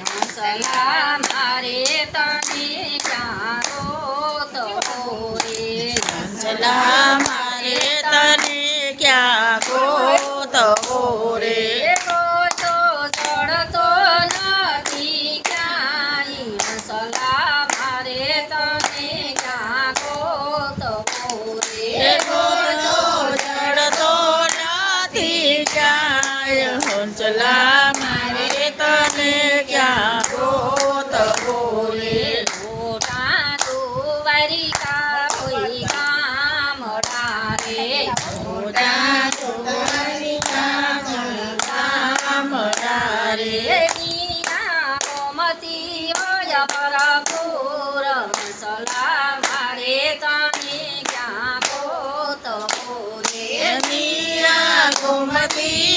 હંસલા મારે તને ક્યાં ગોતો રે ચલા મારે તને ક્યાં ગોતવો રે ગોતો ચડતો નથી ક્યાંય હંસલા મારે તને ક્યાં ગોતો એ રે ગોતો જડતો નથી ક્યાંય હંસલા મારે તને ક્યાં ગોતવો રે મોટા દુવારિકા હોય ગામડા રે મોટા દ્વારિકા ગામડા રે દેવીના ગોમતી હોય ભરપૂર સલા મારે તને ક્યાં ગોતવો રે મીરા ગોમતી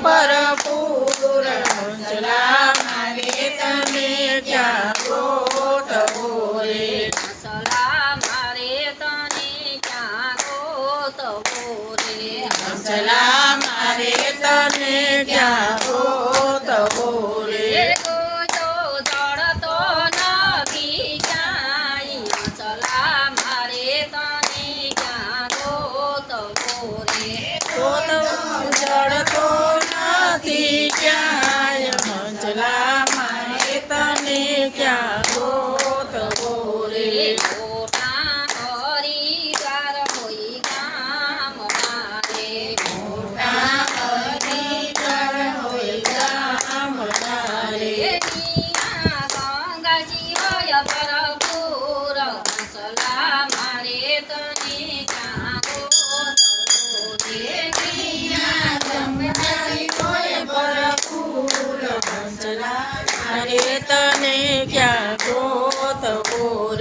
હોય ભરપૂર હંસલા મારે તને ક્યાં ગોતવો રે સલા મારે તને ક્યાં ગોતવો રે? હંસલા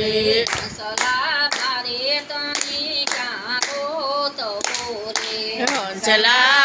રે હંસલા મારે તને ક્યાં ગોતવો રે હંસલા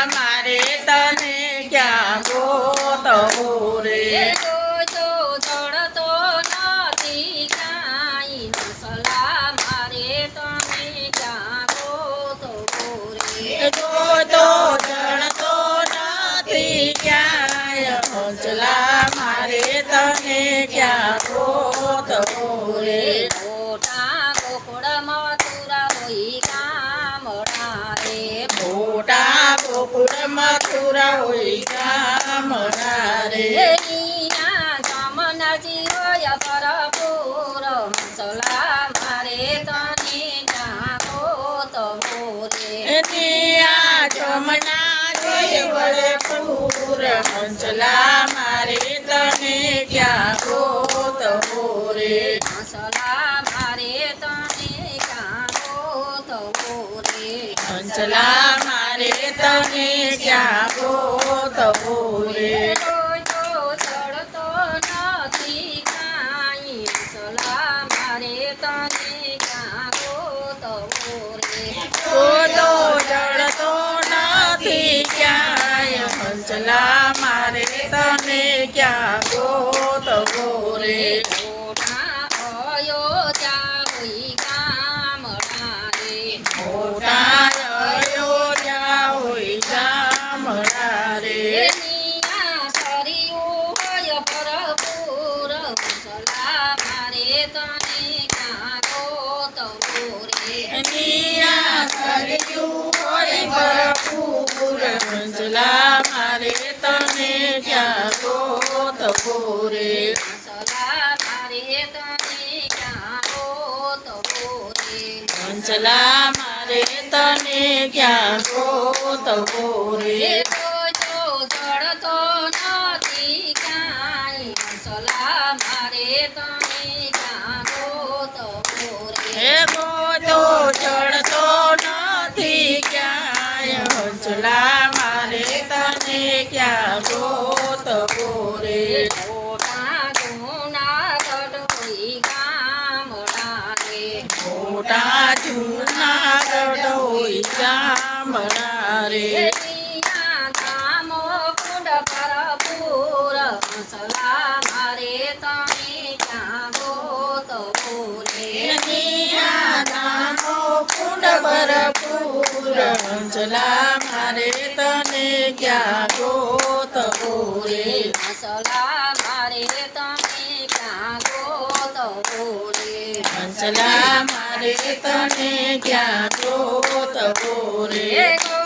જમનાજી હોય ભરપૂર હંસલા મારે તને ક્યાં ગોતવો રે નિયા જમના જોઈ ભરપૂર હંસલા મારે તને ક્યાં ગોતવો રે હંસલા મારે? તને ક્યાં રે હંસલા મારે તને ક્યાં ક્યાંય હંસલા મારે તને ક્યાં ગોતવો રે મોટા અયોધ્યા હોય ગામડા રે મોટા અયોધ્યા હોય ગામડા રે દેવીના સરિયું હોય ભરપૂર હંસલા મારે તને ક્યાં ગોતવો રે નિયા કર્યું હોય ભરપૂર હંસલા મારે તને ક્યાં ગોતવો રે હંસલા મારે તને ક્યાં ગોતવો રે હંસલા મારે તને ક્યાં ગોતવો રે જડતો નથી ક્યાંય હંસલા મારે તને ક્યાં ગોતવો રે ગોતો ચડતો નથી ક્યાંય હંસલા મારે તને ક્યાં ગોતવો રે મોટા જુનાગઢ હોય ચામડા રે મસલા મારે તને ક્યાં ગોતવો રે મસલા મારે તને ક્યાં ગોતવો રે હંસલા મારે તને ક્યાં ગોતવો રે તો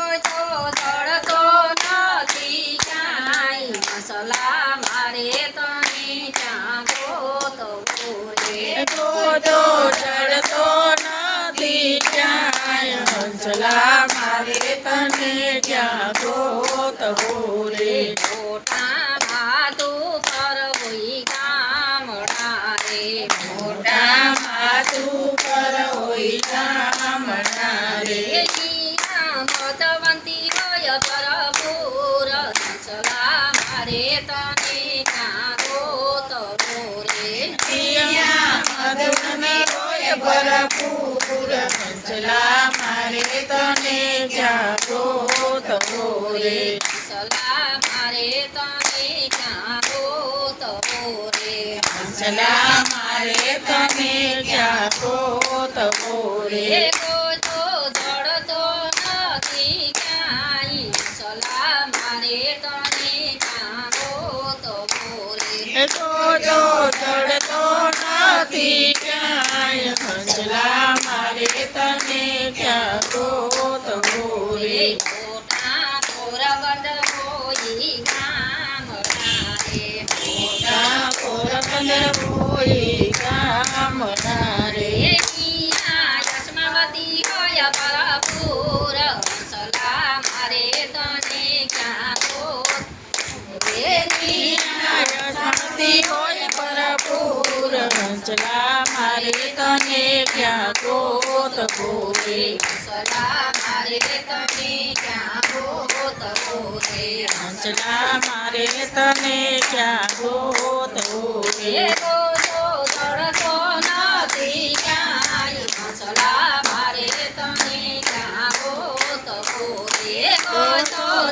જડતો નથી ક્યાંય મસલા મારે તને ક્યાં ગોતવો રે ગોતો ચડતો નથી ક્યાંય હંસલા મારે તને ક્યાં ગોતવો રે મોટા માતું પર કોઈ ગામડા રે મોટા માતું પર હોય ગામના રે ભગવંતી હોય ભરપૂર હંસલા મારે તને ક્યાં ગોતવો રે હંસલા મારે તને ક્યાં ગોતવો રે હંસલા મારે તને ક્યાં ગોતવો રે રે ગોતો ચડતો નથી ક્યાંય. હંસલા મારે તને ક્યાં ગોતવો રે મોટા પોરબંદર હોય ગામડા રે મોટા પોરબંદર ગોતવો રે મારે તને ક્યાં મારે તને ગોતો ક્યાંય. હંસલા મારે તને ક્યાં ગોતો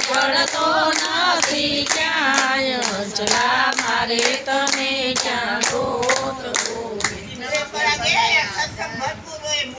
જડતો નથી ક્યાંય. હંસલા મારે તને ક્યાં ગોતવો